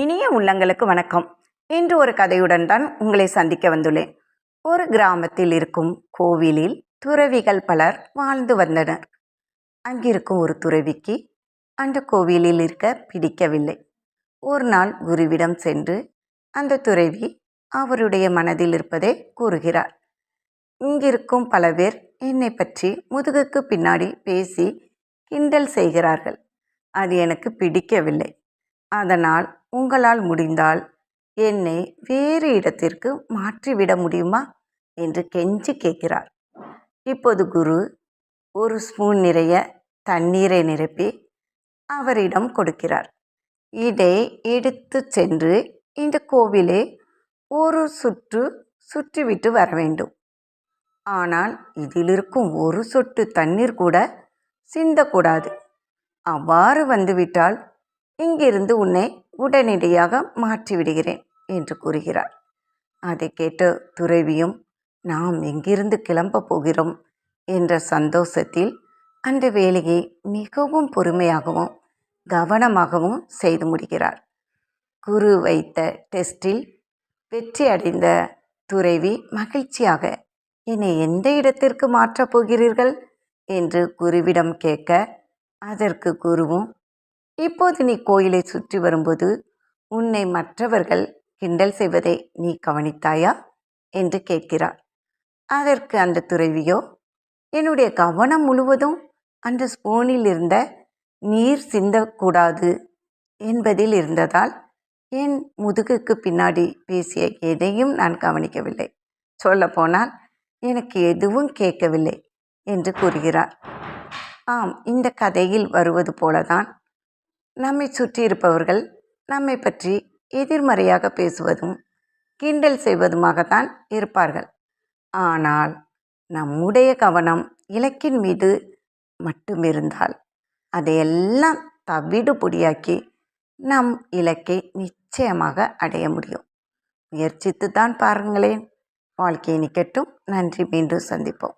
இனிய உள்ளங்களுக்கு வணக்கம். இன்று ஒரு கதையுடன் தான் உங்களை சந்திக்க வந்துள்ளேன். ஒரு கிராமத்தில் இருக்கும் கோவிலில் துறவிகள் பலர் வாழ்ந்து வந்தனர். அங்கிருக்கும் ஒரு துறவிக்கு அந்த கோவிலில் இருக்க பிடிக்கவில்லை. ஒரு நாள் குருவிடம் சென்று அந்த துறவி அவருடைய மனதில் இருப்பதை கூறுகிறார். இங்கிருக்கும் பல பேர் என்னை பற்றி முதுகுக்கு பின்னாடி பேசி கிண்டல் செய்கிறார்கள். அது எனக்கு பிடிக்கவில்லை. அதனால் உங்களால் முடிந்தால் என்னை வேறு இடத்திற்கு மாற்றிவிட முடியுமா? என்று கெஞ்சி கேட்கிறார். இப்போது குரு ஒரு ஸ்பூன் நிறைய தண்ணீரை நிரப்பி அவரிடம் கொடுக்கிறார். இதை எடுத்து சென்று இந்த கோவிலை ஒரு சுற்று சுற்றிவிட்டு வர வேண்டும். ஆனால் இதில் இருக்கும் ஒரு சொட்டு தண்ணீர் கூட சிந்தக்கூடாது. அவ்வாறு வந்துவிட்டால் இங்கிருந்து உன்னை உடனடியாக மாற்றிவிடுகிறேன் என்று கூறுகிறார் அதை கேட்ட துறவியும் நாம் எங்கிருந்து கிளம்ப போகிறோம்? என்ற சந்தோஷத்தில் அந்த வேலையை மிகவும் பொறுமையாகவும் கவனமாகவும் செய்து முடிகிறார் குரு வைத்த டெஸ்டில் வெற்றி அடைந்த துறவி மகிழ்ச்சியாக என்னை எந்த இடத்திற்கு மாற்றப் போகிறீர்கள்? என்று குருவிடம் கேட்க அதற்கு குருவும் இப்போது நீ கோயிலை சுற்றி வரும்போது உன்னை மற்றவர்கள் கிண்டல் செய்வதை நீ கவனித்தாயா? என்று கேட்கிறார். அதற்கு அந்த துறவியோ என்னுடைய கவனம் முழுவதும் அந்த ஸ்பூனில் இருந்த நீர் சிந்தக்கூடாது என்பதில் இருந்ததால் என் முதுகுக்கு பின்னாடி பேசிய எதையும் நான் கவனிக்கவில்லை. சொல்லப்போனால் எனக்கு எதுவும் கேட்கவில்லை என்று கூறுகிறார். ஆம் இந்த கதையில் வருவது போலதான் நம்மை சுற்றி இருப்பவர்கள் நம்மை பற்றி எதிர்மறையாக பேசுவதும் கிண்டல் செய்வதுமாகத்தான் இருப்பார்கள். ஆனால் நம்முடைய கவனம் இலக்கின் மீது மட்டும் இருந்தால் அதையெல்லாம் தவிடு பொடியாக்கி நம் இலக்கை நிச்சயமாக அடைய முடியும். முயற்சித்து தான் பாருங்களேன். வாழ்க்கையை நிக்கட்டும் நன்றி. மீண்டும் சந்திப்போம்.